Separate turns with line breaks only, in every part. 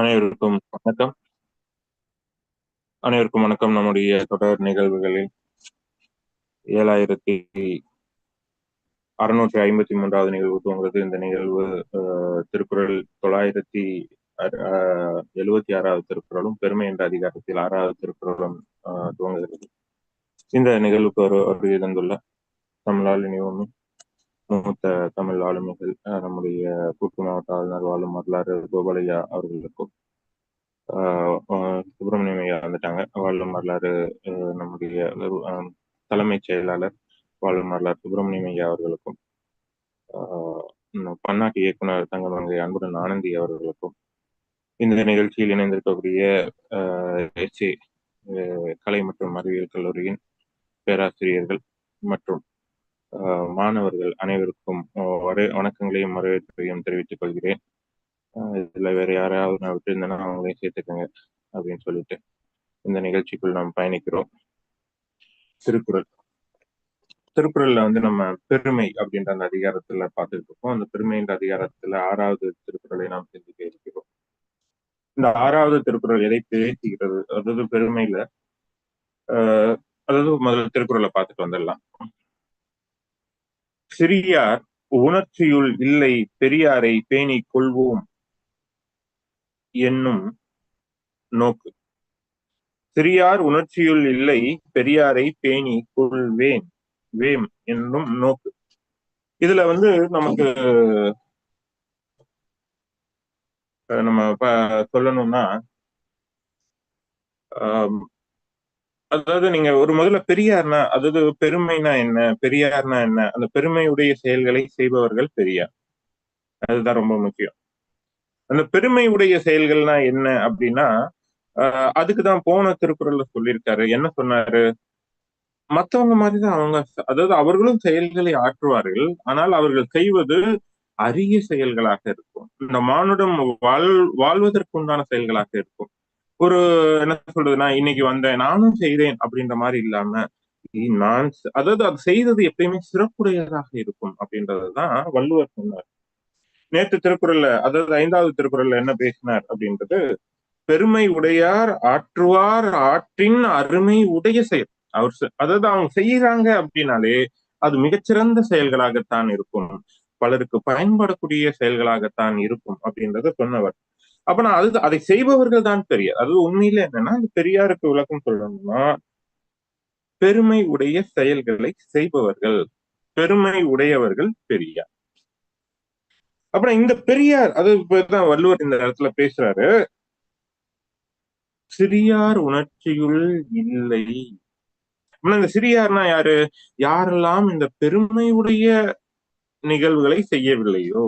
அனைவருக்கும் வணக்கம். அனைவருக்கும் வணக்கம். நம்முடைய தொடர் நிகழ்வுகளில் ஏழாயிரத்தி அறுநூற்றி ஐம்பத்தி மூன்றாவது நிகழ்வு துவங்குறது இந்த நிகழ்வு திருக்குறள் தொள்ளாயிரத்தி அஹ், எழுவத்தி ஆறாவது திருக்குறளும் பெருமை என்ற அதிகாரத்தில் ஆறாவது திருக்குறளும் துவங்குகிறது. இந்த நிகழ்வுக்கு ஒரு வருகை தந்துள்ள தமிழால் இனிவுமே மூத்த தமிழ் ஆளுமைகள் நம்முடைய கூட்டு மாவட்ட ஆளுநர் வாழும் வரலாறு கோபாலையா அவர்களுக்கும் ஆஹ் சுப்பிரமணியம் ஐயா வந்துட்டாங்க. வாழும் வரலாறு நம்முடைய தலைமைச் செயலாளர் வாழும் வரலாறு சுப்பிரமணியம் ஐயா அவர்களுக்கும் ஆஹ் பன்னாட்டு இயக்குனர் தங்கமங்கை அன்புடன் ஆனந்தி அவர்களுக்கும் இந்த நிகழ்ச்சியில் இணைந்திருக்கக்கூடிய எஸ்ஏ கலை மற்றும் அறிவியல் கல்லூரியின் பேராசிரியர்கள் மற்றும் மாணவர்கள் அனைவருக்கும் ஆஹ் வர- வணக்கங்களையும் வரவேற்பையும் தெரிவித்துக் கொள்கிறேன். ஆஹ் இதுல வேற யாராவது நான் விட்டுருந்தேன்னா அவங்களையும் சேர்த்துக்கோங்க அப்படின்னு சொல்லிட்டு இந்த நிகழ்ச்சிக்குள் நாம் பயணிக்கிறோம். திருக்குறள். திருக்குறள்ல வந்து நம்ம பெருமை அப்படின்ற அந்த அதிகாரத்துல பார்த்துட்டு இருக்கோம். அந்த பெருமைன்ற அதிகாரத்துல ஆறாவது திருக்குறளை நாம் சிந்திக்க இருக்கிறோம். இந்த ஆறாவது திருக்குறள் எதை பேசுகிறது? அதாவது பெருமையில ஆஹ் அதாவது முதல்ல திருக்குறளை பார்த்துட்டு வந்துடலாம். சிறியார் உணர்ச்சியுள் இல்லை பெரியாரை பேணிக் கொள்வோம் என்னும் நோக்கு. சிறியார் உணர்ச்சியுள் இல்லை பெரியாரை பேணி கொள்வேன் வேம் என்னும் நோக்கு. இதுல வந்து நமக்கு நம்ம சொல்லணும்னா அதாவது நீங்க ஒரு முதல்ல பெரியார்னா அதாவது பெருமைனா என்ன? பெரியார்னா என்ன? அந்த பெருமையுடைய செயல்களை செய்பவர்கள் பெரியார். அதுதான் ரொம்ப முக்கியம். அந்த பெருமையுடைய செயல்கள்னா என்ன அப்படின்னா ஆஹ் அதுக்குதான் போன திருக்குறள்ல சொல்லியிருக்காரு. என்ன சொன்னாரு? மத்தவங்க மாதிரிதான் அவங்க அதாவது அவர்களும் செயல்களை ஆற்றுவார்கள். ஆனால் அவர்கள் செய்வது அரிய செயல்களாக இருக்கும். இந்த மானுடம் வாழ் வாழ்வதற்கு உண்டான செயல்களாக இருக்கும். ஒரு என்ன சொல்றதுன்னா இன்னைக்கு வந்தேன் நானும் செய்தேன் அப்படின்ற மாதிரி இல்லாம நான் அதாவது அது செய்தது எப்பயுமே சிறப்புடையதாக இருக்கும் அப்படின்றதுதான் வள்ளுவர் சொன்னார். நேற்று திருக்குறள்ல அதாவது ஐந்தாவது திருக்குறள்ல என்ன பேசினார் அப்படின்றது பெருமை உடையார் ஆற்றுவார் ஆற்றின் அருமை உடைய செயல். அவர் அதாவது அவங்க செய்யறாங்க அப்படின்னாலே அது மிகச்சிறந்த செயல்களாகத்தான் இருக்கும். பலருக்கு பயன்படக்கூடிய செயல்களாகத்தான் இருக்கும் அப்படின்றத சொன்னவர். அப்ப நான் அது அதை செய்பவர்கள் தான் பெரியார். அது உண்மையில என்னன்னா பெரியாருக்கு விளக்கம் சொல்லணும்னா பெருமை உடைய செயல்களை செய்பவர்கள் பெருமை உடையவர்கள் பெரியார். அப்புறம் இந்த பெரியார் அது இப்பதான் வள்ளுவர் இந்த இடத்துல பேசுறாரு. சிறியார் உணர்ச்சியுள் இல்லை. இந்த சிறியார்னா யாரு? யாரெல்லாம் இந்த பெருமையுடைய நிகழ்வுகளை செய்யவில்லையோ?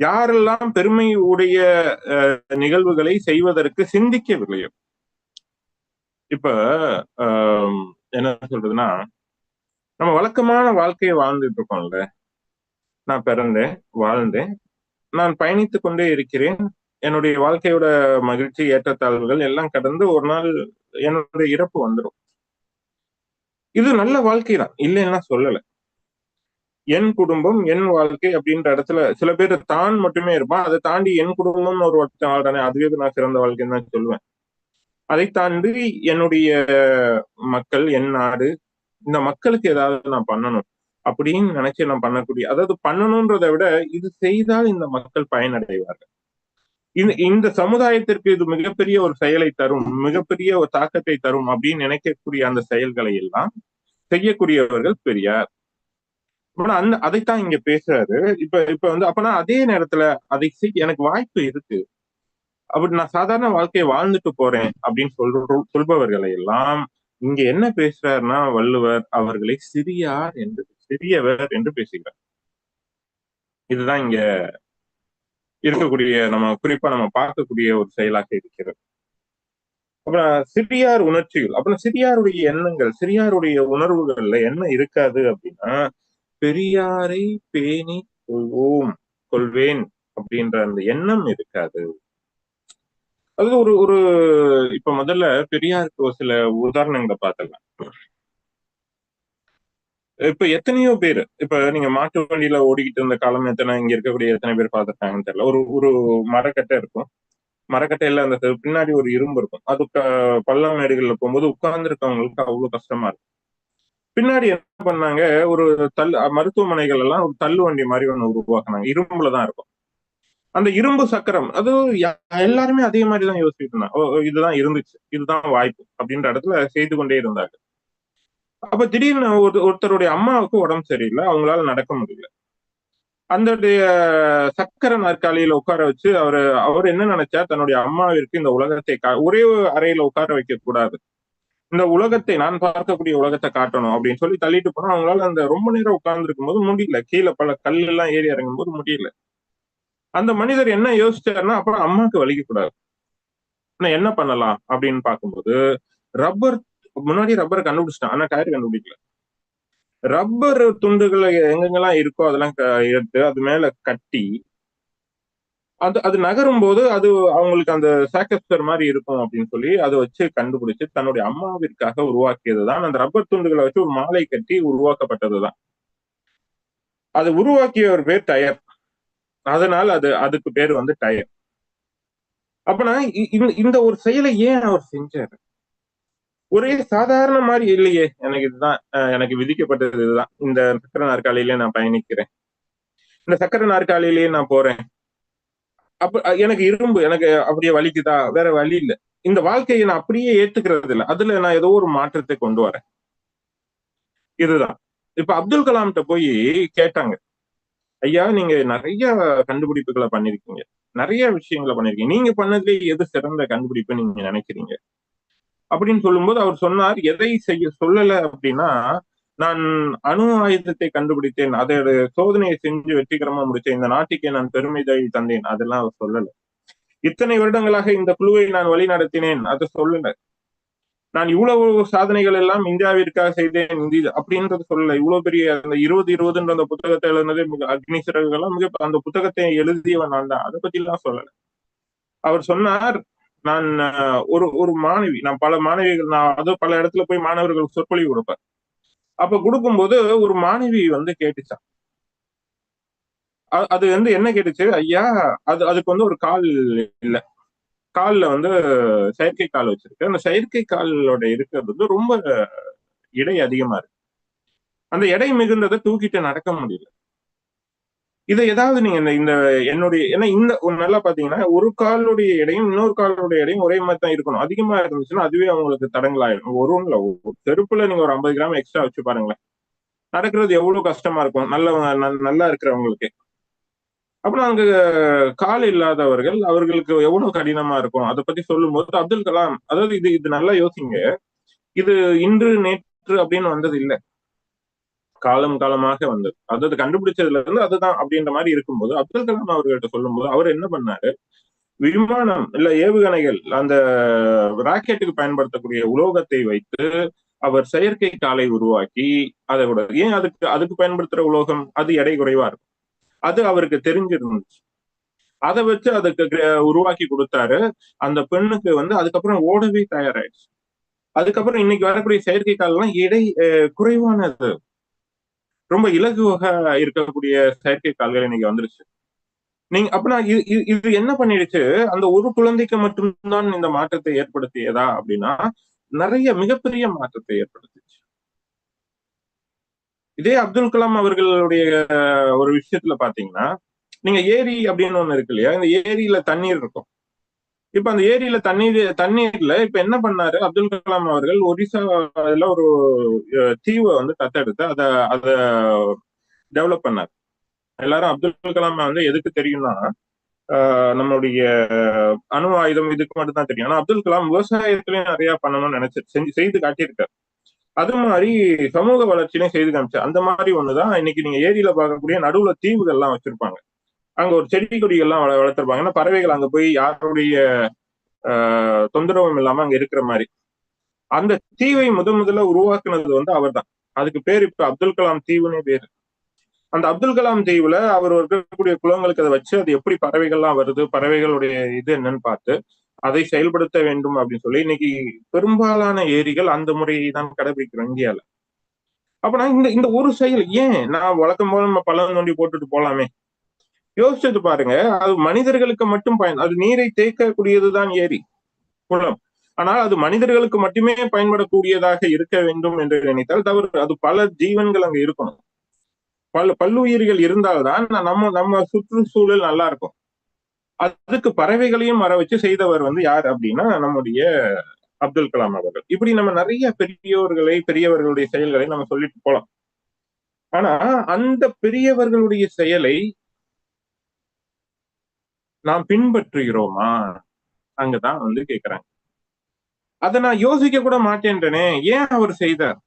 யாரெல்லாம் பெருமை உடைய அஹ், நிகழ்வுகளை செய்வதற்கு சிந்திக்கவில்லையோ இப்ப என்ன சொல்றதுன்னா நம்ம வழக்கமான வாழ்க்கையை வாழ்ந்துட்டு இருக்கோம்ல. நான் பிறந்தேன் வாழ்ந்தேன். நான் பயணித்துக் கொண்டே இருக்கிறேன். என்னுடைய வாழ்க்கையோட மகிழ்ச்சி ஏற்றத்தாழ்வுகள் எல்லாம் கடந்து ஒரு நாள் என்னுடைய இறப்பு வந்துடும் இது நல்ல வாழ்க்கை தான் இல்லைன்னா சொல்லலை. என் குடும்பம் என் வாழ்க்கை அப்படின்ற இடத்துல சில பேர் தான் மட்டுமே இருப்பான். அதை தாண்டி என் குடும்பம்னு ஒரு ஒருத்தன் வாழ்றானே அதுவே நான் சிறந்த வாழ்க்கைன்னு தான் சொல்லுவேன் அதை தாண்டி என்னுடைய மக்கள் என் நாடு இந்த மக்களுக்கு ஏதாவது நான் பண்ணணும் அப்படின்னு நினைச்சு நான் பண்ணக்கூடிய அதாவது பண்ணணும்ன்றதை விட இது செய்தால் இந்த மக்கள் பயனடைவார்கள். இந்த இந்த சமுதாயத்திற்கு இது மிகப்பெரிய ஒரு செயலை தரும் மிகப்பெரிய ஒரு தாக்கத்தை தரும் அப்படின்னு நினைக்கக்கூடிய அந்த செயல்களை எல்லாம் செய்யக்கூடியவர்கள் பெரியார். ஆனா அந்த அதைத்தான் இங்க பேசுறாரு. இப்ப இப்ப வந்து அப்பனா அதே நேரத்துல அதை எனக்கு வாய்ப்பு இருக்கு. அப்படி நான் சாதாரண வாழ்க்கையை வாழ்ந்துட்டு போறேன் அப்படின்னு சொல்ற சொல்பவர்களை எல்லாம் இங்க என்ன பேசுறாருன்னா வள்ளுவர் அவர்களை சிறியார் என்று சிறியவர் என்று பேசுகிறார். இதுதான் இங்க இருக்கக்கூடிய நம்ம குறிப்பா நம்ம பார்க்கக்கூடிய ஒரு செயலாக இருக்கிறது. அப்புறம் சிறியார் உணர்ச்சிகள் அப்புறம் சிறியாருடைய எண்ணங்கள் சிறியாருடைய உணர்வுகள்ல என்ன இருக்காது அப்படின்னா பெரியாரை பேணி கொள்வோம் கொள்வேன் அப்படின்ற அந்த எண்ணம் இருக்காது. அது ஒரு ஒரு இப்ப முதல்ல பெரியாருக்கு ஒரு சில உதாரணங்களை பார்த்தலாம் இப்ப எத்தனையோ பேர் இப்ப நீங்க மாட்டு வண்டியில ஓடிக்கிட்டு இருந்த காலம் எத்தனை இங்க இருக்கக்கூடிய எத்தனை பேர் பார்த்துருக்காங்கன்னு தெரியல. ஒரு ஒரு மரக்கட்டை இருக்கும். மரக்கட்டையில அந்த பின்னாடி ஒரு இரும்பு இருக்கும். அது பள்ளம் மேடுகள்ல போகும்போது உட்கார்ந்து இருக்கவங்களுக்கு அவ்வளவு கஷ்டமா இருக்கும். பின்னாடி என்ன பண்ணாங்க? ஒரு தள்ளு மருத்துவமனைகள் எல்லாம் ஒரு தள்ளு வண்டி மாதிரி ஒண்ணு உருவாக்குனாங்க. இரும்புல தான் இருக்கும். அந்த இரும்பு சக்கரம் அது எல்லாருமே அதே மாதிரி தான் யோசிச்சுட்டு இருந்தாங்க. ஓ, இதுதான் இருந்துச்சு. இதுதான் வாய்ப்பு அப்படின்ற இடத்துல செய்து கொண்டே இருந்தாங்க அப்ப திடீர்னு ஒரு ஒருத்தருடைய அம்மாவுக்கு உடம்பு சரியில்லை. அவங்களால நடக்க முடியல. அந்த சக்கர நாற்காலியில உட்கார வச்சு அவரு அவர் என்ன நினைச்சா தன்னுடைய அம்மாவிற்கு இந்த உலகத்தை ஒரே அறையில உட்கார வைக்க கூடாது இந்த உலகத்தை நான் பார்க்கக்கூடிய உலகத்தை காட்டணும் அப்படின்னு சொல்லி தள்ளிட்டு போனா அவங்களால அந்த ரொம்ப நேரம் உட்கார்ந்து இருக்கும்போது முடியல. கீழே பல கல் எல்லாம் ஏறி இறங்கும் போது முடியல. அந்த மனிதர் என்ன யோசிச்சாருன்னா அப்புறம் அம்மாவுக்கு வலிக்க கூடாது ஆனா என்ன பண்ணலாம் அப்படின்னு பார்க்கும்போது ரப்பர் முன்னாடி ரப்பர் கண்டுபிடிச்சிட்டான். ஆனா டயர் கண்டுபிடிக்கல. ரப்பர் துண்டுகள் எங்கெங்கெல்லாம் இருக்கோ அதெல்லாம் க- எடுத்து அது மேல கட்டி அது அது நகரும் போது அது அவங்களுக்கு அந்த சாக்கஸ்டர் மாதிரி இருக்கும் அப்படின்னு சொல்லி அதை வச்சு கண்டுபிடிச்சு தன்னுடைய அம்மாவிற்காக உருவாக்கியதுதான். அந்த ரப்பர் துண்டுகளை வச்சு ஒரு மாலை கட்டி உருவாக்கப்பட்டதுதான். அது உருவாக்கிய ஒரு பேர் டயர். அதனால் அது அதுக்கு பேர் வந்து டயர். அப்பனா இ- இந்த- இந்த ஒரு செயலை ஏன் அவர் செஞ்சாரு? ஒரே சாதாரண மாதிரி இல்லையே. எனக்கு இதுதான் எனக்கு விதிக்கப்பட்டது இதுதான். இந்த சக்கர நாற்காலியிலே நான் பயணிக்கிறேன். இந்த சக்கர நாற்காலியிலேயே நான் போறேன். அப்ப எனக்கு இரும்பு எனக்கு அப்படியே வலிக்குதா? வேற வழி இல்ல. இந்த வாழ்க்கையை நான் அப்படியே ஏத்துக்கிறது இல்ல அதுல நான் ஏதோ ஒரு மாற்றத்தை கொண்டு வரேன். இதுதான். இப்ப அப்துல் கலாம்கிட்ட போய் கேட்டாங்க. ஐயா நீங்க நிறைய கண்டுபிடிப்புகளை பண்ணிருக்கீங்க. நிறைய விஷயங்களை பண்ணிருக்கீங்க. நீங்க பண்ணதுலேயே எது சிறந்த கண்டுபிடிப்பு நீங்க நினைக்கிறீங்க? அப்படின்னு சொல்லும்போது அவர் சொன்னார் எதை செய்ய சொல்லல அப்படின்னா நான் அணு ஆயுதத்தை கண்டுபிடித்தேன். அதோட சோதனையை செஞ்சு வெற்றிகரமா முடிச்சேன் இந்த நாட்டுக்கே நான் பெருமிதை தந்தேன். அதெல்லாம் அவர் சொல்லல. இத்தனை வருடங்களாக இந்த குழுவை நான் வழி நடத்தினேன் அதை சொல்லல. நான் இவ்வளவு சாதனைகள் எல்லாம் இந்தியாவிற்காக செய்தேன். இந்தி அப்படின்றது சொல்லல. இவ்வளவு பெரிய அந்த இருபது இருபதுன்ற அந்த புத்தகத்தை எழுந்தது மிக அக்னி சிறகுகள்லாம் மிக அந்த புத்தகத்தை எழுதியவன் நான் தான். அதை பத்தி எல்லாம் சொல்லல. அவர் சொன்னார் நான் ஒரு ஒரு மாணவி. நான் பல மாணவிகள் நான் அது பல இடத்துல போய் மாணவர்களுக்கு சொற்பொழிவு கொடுப்பேன் அப்ப கொடுக்கும்போது ஒரு மாணவி வந்து கேட்டுச்சான் அது வந்து என்ன கேட்டுச்சு? ஐயா அது அதுக்கு வந்து ஒரு கால் இல்ல. கால்ல வந்து செயற்கை கால் வச்சிருக்கு. அந்த செயற்கை காலோட இருக்கிறது வந்து ரொம்ப எடை அதிகமா இருக்கு. அந்த எடை மிகுந்ததை தூக்கிட்டு நடக்க முடியல. இதை ஏதாவது நீங்க இந்த இந்த என்னுடைய ஏன்னா இந்த ஒரு நல்லா பாத்தீங்கன்னா ஒரு காலுடைய எடையும் இன்னொரு காலுடைய எடையும் ஒரே மாதிரி தான் இருக்கணும். அதிகமா இருந்துச்சுன்னா அதுவே அவங்களுக்கு தடங்கலாயிடும் ஒரு ஒண்ணுல ஒரு செருப்புல நீங்க ஒரு ஐம்பது கிராம் எக்ஸ்ட்ரா வச்சு பாருங்களேன். நடக்கிறது எவ்வளவு கஷ்டமா இருக்கும். நல்ல நல்- நல்லா இருக்கிறவங்களுக்கு. அப்புறம் அங்க கால் இல்லாதவர்கள் அவர்களுக்கு எவ்வளவு கடினமா இருக்கும். அதை பத்தி சொல்லும்போது அப்துல் கலாம் அதாவது இது இது நல்லா யோசிங்க. இது இன்று நேற்று அப்படின்னு வந்தது இல்ல. காலம் காலமாக வந்தது. அதாவது கண்டுபிடிச்சதுல இருந்து அதுதான் அப்படின்ற மாதிரி இருக்கும்போது அப்துல் கலாம் அவர்கள்ட்ட சொல்லும்போது அவர் என்ன பண்ணாரு? விமானம் இல்ல ஏவுகணைகள் அந்த ராக்கெட்டுக்கு பயன்படுத்தக்கூடிய உலோகத்தை வைத்து அவர் செயற்கை காலை உருவாக்கி அதை விட ஏன் அதுக்கு அதுக்கு பயன்படுத்துற உலோகம்? அது எடை குறைவா இருக்கும். அது அவருக்கு தெரிஞ்சிருந்துச்சு. அதை வச்சு அதுக்கு உருவாக்கி கொடுத்தாரு. அந்த பெண்ணுக்கு வந்து அதுக்கப்புறம் ஓடவே தயாராயிடுச்சு. அதுக்கப்புறம் இன்னைக்கு வரக்கூடிய செயற்கை எல்லாம் எடை குறைவானது. ரொம்ப இலகுவாக இருக்கக்கூடிய செயற்கை கால்கள் இன்னைக்கு வந்துருச்சு. நீங்க அப்படின்னா இது என்ன பண்ணிடுச்சு? அந்த ஒரு குழந்தைக்கு மட்டும்தான் இந்த மாற்றத்தை ஏற்படுத்தியதா அப்படின்னா நிறைய மிகப்பெரிய மாற்றத்தை ஏற்படுத்திச்சு. இதே அப்துல் கலாம் அவர்களுடைய ஒரு விஷயத்துல பாத்தீங்கன்னா நீங்க ஏரி அப்படின்னு ஒண்ணு இருக்கு இல்லையா? இந்த ஏரியில தண்ணீர் இருக்கும். இப்ப அந்த ஏரியில தண்ணீர் தண்ணீர்ல இப்ப என்ன பண்ணாரு? அப்துல் கலாம் அவர்கள் ஒரிசால ஒரு தீவை வந்து தத்தெடுத்து அத அத டெவலப் பண்ணார். எல்லாரும் அப்துல் கலாம் வந்து எதுக்கு தெரியும்னா ஆஹ் நம்மளுடைய அணு ஆயுதம் இதுக்கு மட்டும் தான் தெரியும். ஆனா அப்துல் கலாம் விவசாயத்திலயும் நிறைய பண்ணணும்னு நினைச்சு செஞ்சு செய்து காட்டியிருக்காரு. அது மாதிரி சமூக வளர்ச்சியிலையும் செய்து காமிச்சு அந்த மாதிரி ஒண்ணுதான் இன்னைக்கு நீங்க ஏரியில பார்க்கக்கூடிய நடுவுல தீவுகள் எல்லாம் வச்சிருப்பாங்க. அங்க ஒரு செடி கொடிகள்லாம் எல்லாம் வளர்த்திருப்பாங்க. ஏன்னா பறவைகள் அங்க போய் யாருடைய ஆஹ் தொந்தரவும் இல்லாம அங்க இருக்கிற மாதிரி. அந்த தீவை முத முதல்ல உருவாக்குனது வந்து அவர்தான். அதுக்கு பேர் இப்ப அப்துல் கலாம் தீவுனே பேரு. அந்த அப்துல் கலாம் தீவுல அவர் இருக்கக்கூடிய குளங்களுக்கு அதை வச்சு அது எப்படி பறவைகள்லாம் வருது பறவைகளுடைய இது என்னன்னு பார்த்து அதை செயல்படுத்த வேண்டும் அப்படின்னு சொல்லி இன்னைக்கு பெரும்பாலான ஏரிகள் அந்த முறையை தான் கடைபிடிக்கிறோம் இந்தியால. அப்ப நான் இந்த இந்த ஒரு செயல் ஏன்? நான் வழக்கம் போல நம்ம பழம் நோண்டி போட்டுட்டு போலாமே. யோசிச்சது பாருங்க அது மனிதர்களுக்கு மட்டும் பயன் அது நீரை தேக்கக்கூடியதுதான் ஏரி குளம். ஆனால் அது மனிதர்களுக்கு மட்டுமே பயன்படக்கூடியதாக இருக்க வேண்டும் என்று நினைத்தால் தவறு அது பல ஜீவன்கள் அங்க இருக்கணும். பல பல்லுயிர்கள் இருந்தால்தான் நம்ம நம்ம சுற்றுச்சூழல் நல்லா இருக்கும். அதுக்கு பறவைகளையும் வர வச்சு செய்தவர் வந்து யார் அப்படின்னா நம்முடைய அப்துல் கலாம் அவர்கள். இப்படி நம்ம நிறைய பெரியவர்களை பெரியவர்களுடைய செயல்களை நம்ம சொல்லிட்டு போலாம். ஆனா அந்த பெரியவர்களுடைய செயலை நாம் பின்பற்றுகிறோமா? அங்கதான் வந்து கேக்குறாங்க. அதை நான் யோசிக்க கூட மாட்டேன்றனே. ஏன் அவர் செய்தார்?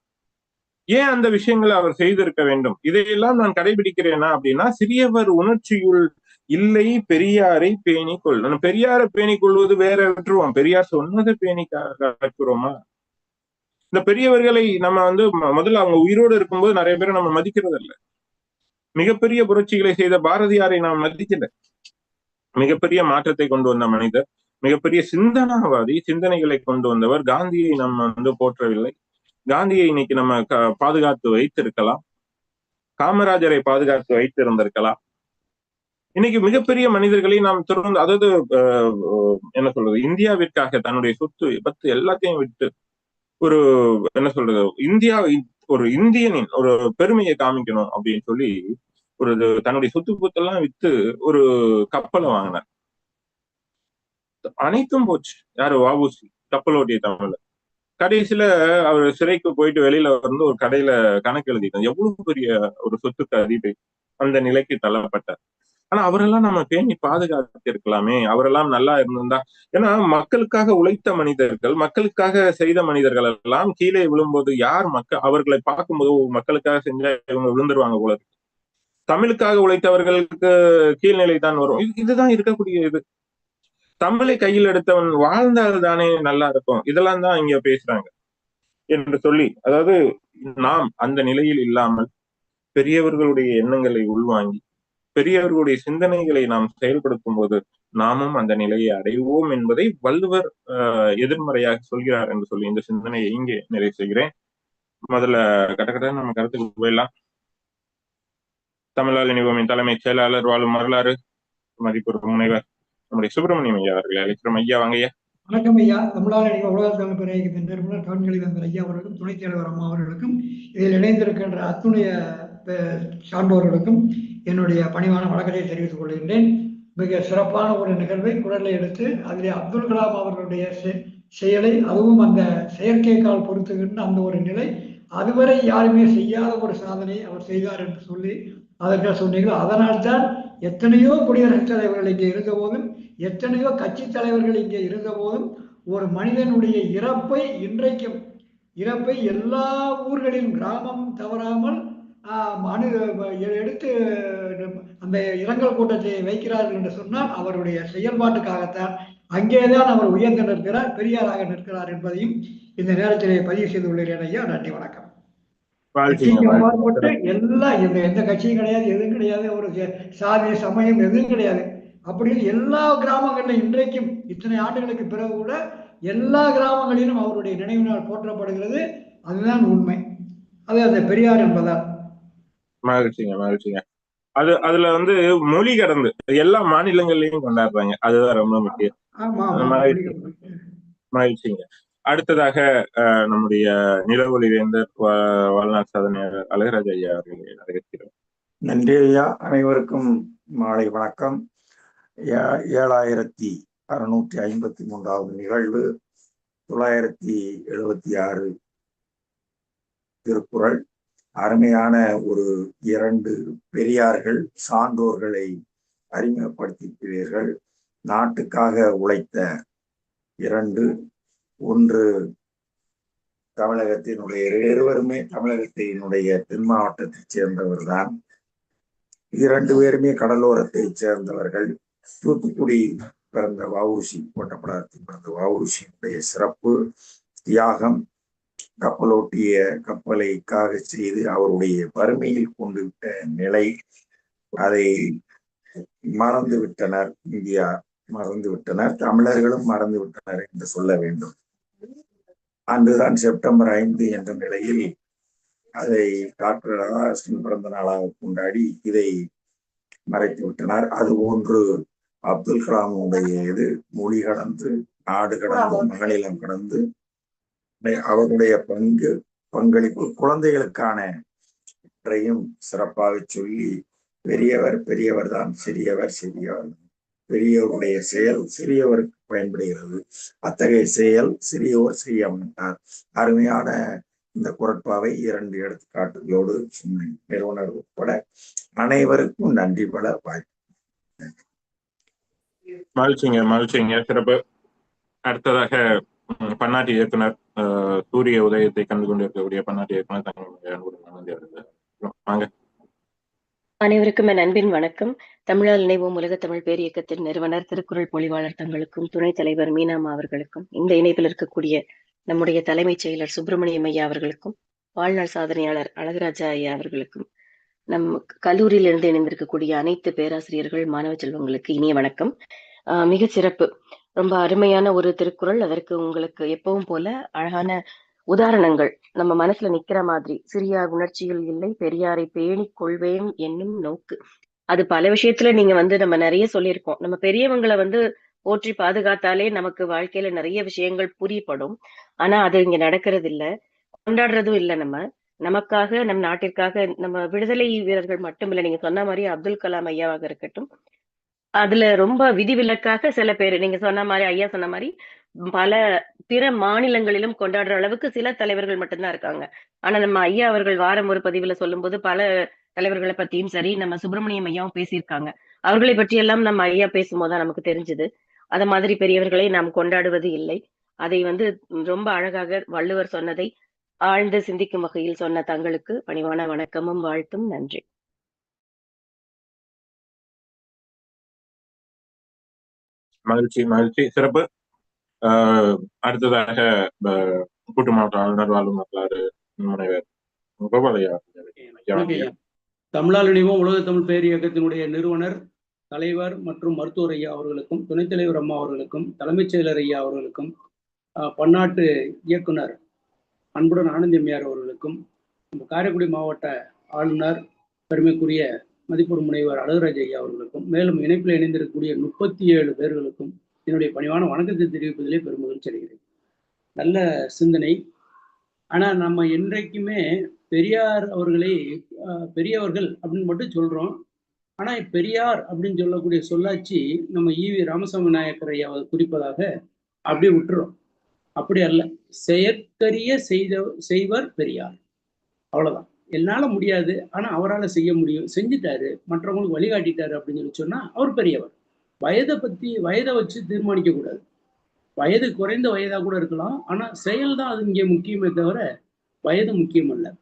ஏன் அந்த விஷயங்களை அவர் செய்திருக்க வேண்டும்? இதையெல்லாம் நான் கடைபிடிக்கிறேனா அப்படின்னா சிறியவர் உணர்ச்சியுள் இல்லை பெரியாரை பேணி கொள். பெரியாரை பேணி கொள்வது வேற விட்டுருவோம். பெரியார் சொன்னதை பேணி கற்கிறோமா இந்த பெரியவர்களை நம்ம வந்து முதல்ல அவங்க உயிரோடு இருக்கும்போது நிறைய பேரை நம்ம மதிக்கிறது இல்லை மிகப்பெரிய புரட்சிகளை செய்த பாரதியாரை நாம் மதிக்கல. மிகப்பெரிய மாற்றத்தை கொண்டு வந்த மனிதர் மிகப்பெரிய சிந்தனாவாதி சிந்தனைகளை கொண்டு வந்தவர் காந்தியை நம்ம வந்து போற்றவில்லை. காந்தியை இன்னைக்கு நம்ம பாதுகாத்து வைத்திருக்கலாம். காமராஜரை பாதுகாத்து வைத்திருந்திருக்கலாம். இன்னைக்கு மிகப்பெரிய மனிதர்களை நாம் தொடர்ந்து அதாவது என்ன சொல்றது இந்தியாவிற்காக தன்னுடைய சொத்து பத்து எல்லாத்தையும் விட்டு ஒரு என்ன சொல்றது இந்தியா ஒரு இந்தியனின் ஒரு பெருமையை காமிக்கணும் அப்படின்னு சொல்லி ஒரு தன்னுடைய சொத்து புத்தெல்லாம் வித்து ஒரு கப்பலை வாங்கினார். அனைத்தும் போச்சு. யாரு? வாபூசி கப்பலோட்டிய தமிழ்ல கடைசியில அவர் சிறைக்கு போயிட்டு வெளியில வந்து ஒரு கடையில கணக்கு எழுதிட்டார். எவ்வளவு பெரிய ஒரு சொத்துக்கு அதிபை அந்த நிலைக்கு தள்ளப்பட்டார். ஆனா அவரெல்லாம் நம்ம பேணி பாதுகாத்து இருக்கலாமே அவரெல்லாம் நல்லா இருந்திருந்தா. ஏன்னா மக்களுக்காக உழைத்த மனிதர்கள் மக்களுக்காக செய்த மனிதர்கள் எல்லாம் கீழே விழும்போது யார் மக்கள்? அவர்களை பார்க்கும்போது மக்களுக்காக செஞ்சா இவங்க விழுந்துருவாங்க போல தமிழுக்காக உழைத்தவர்களுக்கு கீழ்நிலை தான் வரும். இதுதான் இருக்கக்கூடிய இது. தமிழை கையில் எடுத்தவன் வாழ்ந்தால் தானே நல்லா இருக்கும். இதெல்லாம் தான் இங்க பேசுறாங்க என்று சொல்லி அதாவது நாம் அந்த நிலையில் இல்லாமல் பெரியவர்களுடைய எண்ணங்களை உள்வாங்கி பெரியவர்களுடைய சிந்தனைகளை நாம் செயல்படுத்தும் போது நாமும் அந்த நிலையை அடைவோம் என்பதை வள்ளுவர் எதிர்மறையாக சொல்கிறார் என்று சொல்லி இந்த சிந்தனையை இங்கே நிறைவு செய்கிறேன். முதல்ல கட்ட நம்ம கருத்துக்கு போயிடலாம். தமிழால் நிகழ்வின் தலைமைச் செயலாளர் வாழும் வரலாறு மதிப்பு முனைவர் நம்முடைய சுப்பிரமணியம் ஐயா அவர்களை அழைக்கிறோம். ஐயா வாங்க ஐயா.
வணக்கம் ஐயா. தமிழால் இணைக்க உலக தமிழ் பிறகு நிறுவனர் கவன்களி ஐயா அவர்களுக்கும் துணைத் தலைவர் அம்மா அவர்களுக்கும் இதில் இணைந்திருக்கின்ற அத்துணைய சார்ந்தவர்களுக்கும் என்னுடைய பணிவான வழக்கத்தை தெரிவித்துக் கொள்கின்றேன். மிக சிறப்பான ஒரு நிகழ்வை குரலை எடுத்து அதிலே அப்துல் கலாம் அவர்களுடைய செயலை அதுவும் அந்த செயற்கைக்கால் பொறுத்துகின்ற அந்த ஒரு நிலை அதுவரை யாருமே செய்யாத ஒரு சாதனை அவர் செய்தார் என்று சொல்லி அதற்காக சொன்னீர்கள் அதனால்தான் எத்தனையோ குடியரசுத் தலைவர்கள் இங்கே இருந்த போதும் எத்தனையோ கட்சி தலைவர்கள் இங்கே இருந்த போதும் ஒரு மனிதனுடைய இறப்பை இன்றைக்கும் இறப்பை எல்லா ஊர்களிலும் கிராமம் தவறாமல் அணு எடுத்து அந்த இரங்கல் கூட்டத்தை வைக்கிறார்கள் என்று சொன்னால் அவருடைய செயல்பாட்டுக்காகத்தான் அங்கேதான் அவர் உயர்ந்து நிற்கிறார் பெரியாராக நிற்கிறார் என்பதையும் இந்த நேரத்திலே பதிவு செய்துள்ளேன் ஐயா. நன்றி வணக்கம். எல்லா எந்த எந்த கட்சியும் கிடையாது எதுவும் கிடையாது ஒரு சாதி சமயம் எதுவும் கிடையாது. அப்படின்னு எல்லா கிராமங்களிலும் இன்றைக்கும் இத்தனை ஆண்டுகளுக்கு பிறகு கூட எல்லா கிராமங்களிலும் அவருடைய நினைவு நாள் போற்றப்படுகிறது. அதுதான் உண்மை. அது அந்த பெரியார் என்பதால்.
மகிழ்ச்சிங்க மகிழ்ச்சிங்க. அது அதுல வந்து மொழி கடந்து எல்லா மாநிலங்கள்லயும் கொண்டாடுறாங்க. அதுதான் ரொம்ப முக்கியம். மகிழ்ச்சிங்க. அடுத்ததாக நம்முடைய நிலவொளி வேந்தர் வாழ்நாள் சாதனையாளர் அழகராஜ் ஐயா அவர்களை அழைக்கிறோம்
நன்றி ஐயா. அனைவருக்கும் மாலை வணக்கம். ஏழாயிரத்தி அறுநூற்றி ஐம்பத்தி மூன்றாவது நிகழ்வு தொள்ளாயிரத்தி எழுபத்தி ஆறு திருக்குறள். அருமையான ஒரு இரண்டு பெரியார்கள் சான்றோர்களை அறிமுகப்படுத்தியிருக்கிறீர்கள். நாட்டுக்காக உழைத்த இரண்டு ஒன்று தமிழகத்தினுடைய இருவருமே தமிழகத்தினுடைய தென் மாவட்டத்தைச் சேர்ந்தவர்தான். இரண்டு பேருமே கடலோரத்தைச் சேர்ந்தவர்கள். தூத்துக்குடி பிறந்த வவுசி கோட்டப்படாரத்தில் பிறந்த வவுசியினுடைய சிறப்பு தியாகம் கப்பலோட்டிய கப்பலை செய்து அவருடைய வறுமையில் கொண்டு விட்ட நிலை அதை மறந்து விட்டனர் இந்தியா மறந்து விட்டனர் தமிழர்களும் மறந்து விட்டனர் என்று சொல்ல வேண்டும். அன்றுதான் செப்டம்பர் ஐந்து என்ற நிலையில் அதை டாக்டர் ராதாகிருஷ்ணன் பிறந்த நாளாக கொண்டாடி இதை மறைத்து விட்டனர். அது போன்று அப்துல் கலாமுடைய இது மொழி கடந்து நாடு கடந்து மாநிலம் கடந்து அவருடைய பங்கு பங்களிப்பு குழந்தைகளுக்கான ஒன்றையும் சிறப்பாக சொல்லி பெரியவர் பெரியவர் தான் சிறியவர் சிறியவர் பெரியவருடைய செயல் சிறியவருக்கு பயன்படுகிறது. அத்தகைய செயல் சிறியோர் செய்ய மாட்டார் அருமையான இந்த குரட்பாவை இரண்டு எடுத்துக்காட்டுகளோடு நிறுவனர் உட்பட அனைவருக்கும் நன்றி பல வாய்ப்பு
மகிழ்ச்சிங்க மகிழ்ச்சிங்க. சிறப்பு. அடுத்ததாக பன்னாட்டு இயக்குனர் அஹ், சூரிய உதயத்தை கண்டு கொண்டிருக்கக்கூடிய பன்னாட்டு இயக்குனர் தங்களுடைய அன்புடன் நன்றி அவர்கள் வாங்க.
அனைவருக்கும் என் அன்பின் வணக்கம். தமிழால் இணைவோம் உலக தமிழ் பேர் இயக்கத்தின் நிறுவனர் திருக்குறள் பொழிவாளர் தங்களுக்கும் துணைத் தலைவர் மீனாமா அவர்களுக்கும் இந்த இணைப்பில் இருக்கக்கூடிய நம்முடைய தலைமைச் செயலர் சுப்பிரமணியம் ஐயா அவர்களுக்கும் வாழ்நாள் சாதனையாளர் அழகராஜா ஐயா அவர்களுக்கும் நம் கல்லூரியில் இருந்து இணைந்திருக்கக்கூடிய அனைத்து பேராசிரியர்கள் மாணவ செல்வங்களுக்கு இனிய வணக்கம். ஆஹ் சிறப்பு. ரொம்ப அருமையான ஒரு திருக்குறள். அதற்கு உங்களுக்கு எப்பவும் போல அழகான உதாரணங்கள். நம்ம மனசுல நிக்கிற மாதிரி சிறியார் உணர்ச்சியில் இல்லை பெரியாரை பேணிக் கொள்வேன் என்னும் நோக்கு. அது பல விஷயத்துல நீங்க வந்து நம்ம நிறைய சொல்லியிருக்கோம். நம்ம பெரியவங்களை வந்து போற்றி பாதுகாத்தாலே நமக்கு வாழ்க்கையில நிறைய விஷயங்கள் புரியப்படும் ஆனா அது இங்க நடக்கிறது இல்ல கொண்டாடுறதும் இல்ல நம்ம. நமக்காக நம் நாட்டிற்காக நம்ம விடுதலை வீரர்கள் மட்டும் இல்ல நீங்க சொன்ன மாதிரி அப்துல் கலாம் ஐயாவாக இருக்கட்டும். அதுல ரொம்ப விதிவிலக்காக சில பேர் நீங்க சொன்ன மாதிரி ஐயா சொன்ன மாதிரி பல பிற மாநிலங்களிலும் கொண்டாடுற அளவுக்கு சில தலைவர்கள் மட்டும்தான் இருக்காங்க. ஆனா நம்ம ஐயா அவர்கள் வாரம் ஒரு பதிவுல சொல்லும்போது பல தலைவர்களை பத்தியும் சரி நம்ம சுப்பிரமணியம் ஐயாவும் பேசியிருக்காங்க. அவர்களை பற்றி எல்லாம் நம்ம ஐயா பேசும்போது நமக்கு தெரிஞ்சது. அத மாதிரி பெரியவர்களை நாம் கொண்டாடுவது இல்லை. அதை வந்து ரொம்ப அழகாக வள்ளுவர் சொன்னதை ஆழ்ந்து சிந்திக்கும் வகையில் சொன்ன தங்களுக்கு பணிவான வணக்கமும் வாழ்த்தும் நன்றி.
மகிழ்ச்சி மகிழ்ச்சி. சிறப்பு. அடுத்ததாக ஆஹ் கூட்டு மாவட்ட ஆளுநர் வாழும் வரலாறு முனைவர் கோபாலையா
தமிழால் இணைவோம் உலக தமிழ் பேர் இயக்கத்தினுடைய நிறுவனர் தலைவர் மற்றும் மருத்துவர் ஐயா அவர்களுக்கும் துணைத் தலைவர் அம்மா அவர்களுக்கும் தலைமைச் செயலர் ஐயா அவர்களுக்கும் ஆஹ், பன்னாட்டு இயக்குனர் அன்புடன் ஆனந்தி அம்மையார் அவர்களுக்கும் நம்ம காரைக்குடி மாவட்ட ஆளுநர் பெருமைக்குரிய மதிப்பூர் முனைவர் அழகுராஜ் ஐயா அவர்களுக்கும் மேலும் இணைப்பில் இணைந்திருக்கக்கூடிய முப்பத்தி ஏழு பேர்களுக்கும் என்னுடைய பணிவான வணக்கத்தை தெரிவிப்பதிலே பெருமகிழ்ச்சி அடைகிறேன். நல்ல சிந்தனை. ஆனா நம்ம என்றைக்குமே பெரியார் அவர்களை ஆஹ், பெரியவர்கள் அப்படின்னு மட்டும் சொல்றோம். ஆனா பெரியார் அப்படின்னு சொல்லக்கூடிய சொல்லாச்சு நம்ம ஈவி ராமசாமி நாயக்கர் ஐயாவை குறிப்பதாக அப்படியே விட்டுறோம். அப்படி அல்ல. செயற்கரிய செய்த செய்வர் பெரியார். அவ்வளவுதான். என்னால முடியாது. ஆனா அவரால் செய்ய முடியும். செஞ்சுட்டாரு. மற்றவங்களுக்கு வழிகாட்டிட்டாரு அப்படின்னு சொல்லி சொன்னா அவர் பெரியவர். வயதை பத்தி வயதை வச்சு தீர்மானிக்க கூடாது. வயது குறைந்த வயதா கூட இருக்கலாம். ஆனா செயல் தான் அது இங்கே முக்கியமே தவிர வயது முக்கியம் அல்ல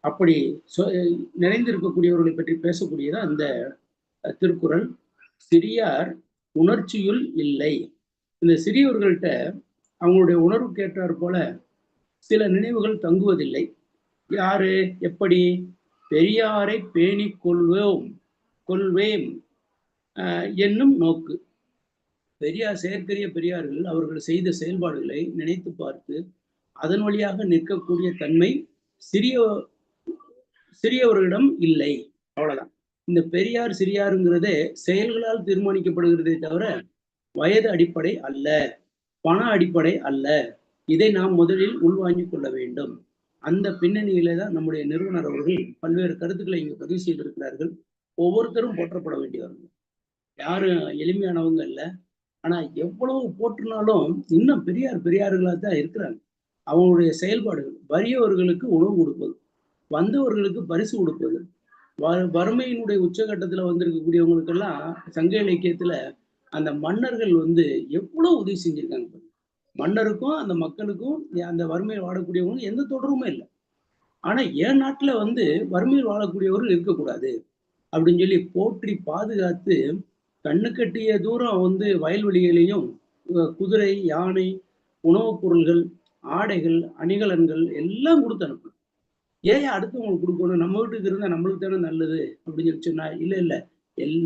அப்படி சொ- நிறைந்திருக்கக்கூடியவர்களை பற்றி பேசக்கூடியதான் அந்த திருக்குறள். சிறியார் உணர்ச்சியுள் இல்லை. இந்த சிறியவர்கள்ட்ட அவங்களுடைய உணர்வுக்கு ஏற்றாற் போல சில நினைவுகள் தங்குவதில்லை. யாரு? எப்படி? பெரியாரை பேணிக் கொள்வோம் கொள்வேம். என்னும் நோக்கு. பெரியார் செயற்கரிய பெரியார்கள் அவர்கள் செய்த செயல்பாடுகளை நினைத்து பார்த்து அதன் வழியாக நிற்கக்கூடிய தன்மை சிறிய சிறியவர்களிடம் இல்லை. அவ்வளவுதான். இந்த பெரியார் சிறியாருங்கிறதே செயல்களால் தீர்மானிக்கப்படுகிறதே தவிர வயது அடிப்படை அல்ல பண அடிப்படை அல்ல. இதை நாம் முதலில் உள்வாங்கிக் கொள்ள வேண்டும். அந்த பின்னணியில தான் நம்முடைய நிறுவனர் அவர்கள் பல்வேறு கருத்துக்களை இங்கு பதிவு செய்திருக்கிறார்கள். ஒவ்வொருத்தரும் போற்றப்பட வேண்டியவர்கள். யாரும் எளிமையானவங்க இல்ல. ஆனா எவ்வளவு போற்றுனாலும் இன்னும் பெரியார் பெரியார்களாக தான் இருக்கிறாங்க. அவங்களுடைய செயல்பாடுகள் வறியவர்களுக்கு உணவு கொடுப்பது வந்தவர்களுக்கு பரிசு கொடுப்பது வ- வறுமையினுடைய உச்சகட்டத்துல வந்திருக்கக்கூடியவங்களுக்கெல்லாம் சங்க இலக்கியத்துல அந்த மன்னர்கள் வந்து எவ்வளவு உதவி செஞ்சிருக்காங்க மன்னருக்கும் அந்த மக்களுக்கும் அந்த வறுமையில் வாழக்கூடியவங்க எந்த தொடர்புமே இல்லை. ஆனா என் நாட்டுல வந்து வறுமையில் வாழக்கூடியவர்கள் இருக்கக்கூடாது அப்படின்னு சொல்லி போற்றி பாதுகாத்து கண்ணு கட்டிய தூரம் வந்து வயல்வெளிகளையும் குதிரை யானை உணவுப் பொருள்கள் ஆடைகள் அணிகலன்கள் எல்லாம் கொடுத்து அனுப்பணும். ஏன் அடுத்தவங்களுக்கு கொடுக்கணும்? நம்ம வீட்டுக்கு இருந்தா நம்மளுக்கு தானே நல்லது அப்படின்னு சொல்லி சொன்னா இல்ல இல்ல.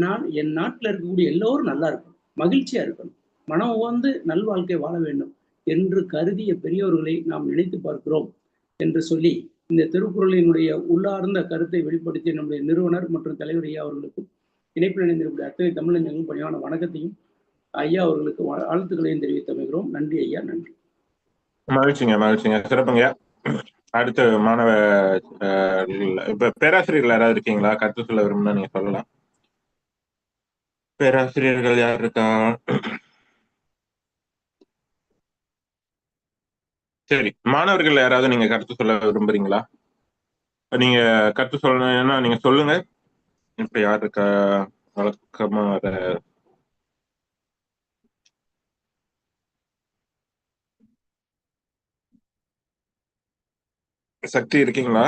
நான் என் நாட்டில் இருக்கக்கூடிய எல்லோரும் நல்லா இருக்கணும். மகிழ்ச்சியா இருக்கணும். மனம் உவந்து நல்வாழ்க்கை வாழ வேண்டும் என்று கருதிய பெரியோர்களை நாம் நினைத்து பார்க்கிறோம் என்று சொல்லி இந்த திருக்குறளினுடைய உள்ளார்ந்த கருத்தை வெளிப்படுத்திய நம்முடைய நிறுவனர் மற்றும் தலைவர் ஐயா அவர்களுக்கும் இணைப்பில் இணைந்திருக்கக்கூடிய அத்தனை தமிழஞ்சங்களும் பணியான வணக்கத்தையும் ஐயா அவர்களுக்கு வாழ்த்துக்களையும் தெரிவித்து அமைகிறோம் நன்றி ஐயா நன்றி.
மகிழ்ச்சிங்க மகிழ்ச்சிங்க. சிறப்புங்க. அடுத்து மாணவ இப்ப பேராசிரியர்கள் யாராவது இருக்கீங்களா? கருத்து சொல்ல விரும்புனா நீங்க சொல்லலாம். பேராசிரியர்கள் யார் இருக்கா? சரி மாணவர்கள் யாராவது நீங்க கருத்து சொல்ல விரும்புறீங்களா? நீங்க கருத்து சொல்லணும்னா நீங்க சொல்லுங்க. இப்ப யாருக்கா வழக்கமா வர சக்தி இருக்கீங்களா?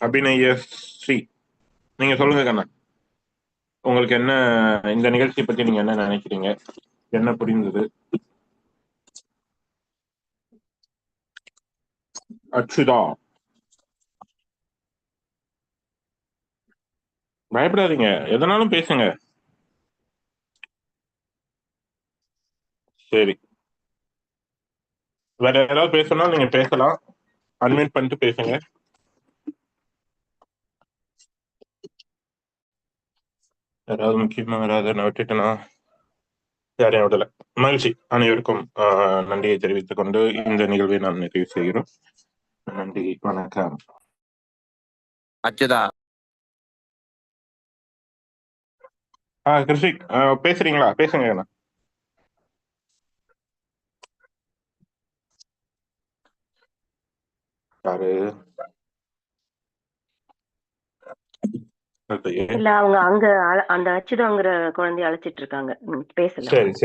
அபிநய ஸ்ரீ. நீங்க சொல்லுங்க கண்ணா. உங்களுக்கு என்ன இந்த நிகழ்ச்சியை பத்தி நீங்க என்ன நினைக்கிறீங்க? என்ன புரிந்தது? அச்சுதா. பயப்படாதீங்க. எதனாலும் பேசுங்க. சரி. வேற யாராவது பேசணும் நீங்க பேசலாம். அன்மியூட் பண்ணிட்டு பேசுங்க. யாராவது முக்கியமா யாராவது நான் விட்டுட்டேனா? யாரையும் விடல. மகிழ்ச்சி. அனைவருக்கும் ஆஹ், நன்றியை தெரிவித்துக் கொண்டு இந்த நிகழ்வை நான் நிறைவு செய்கிறோம். நன்றி. வணக்கம்.
அச்சுதா
ஆ கிருஷிக் பேசுறீங்களா? பேசுங்க அண்ணா. யாரு?
இல்ல அவங்க அங்க அழ- அந்த அச்சுதாங்கிற குழந்தைய அழைச்சிட்டு இருக்காங்க. பேசலாம்.
சரி சரி.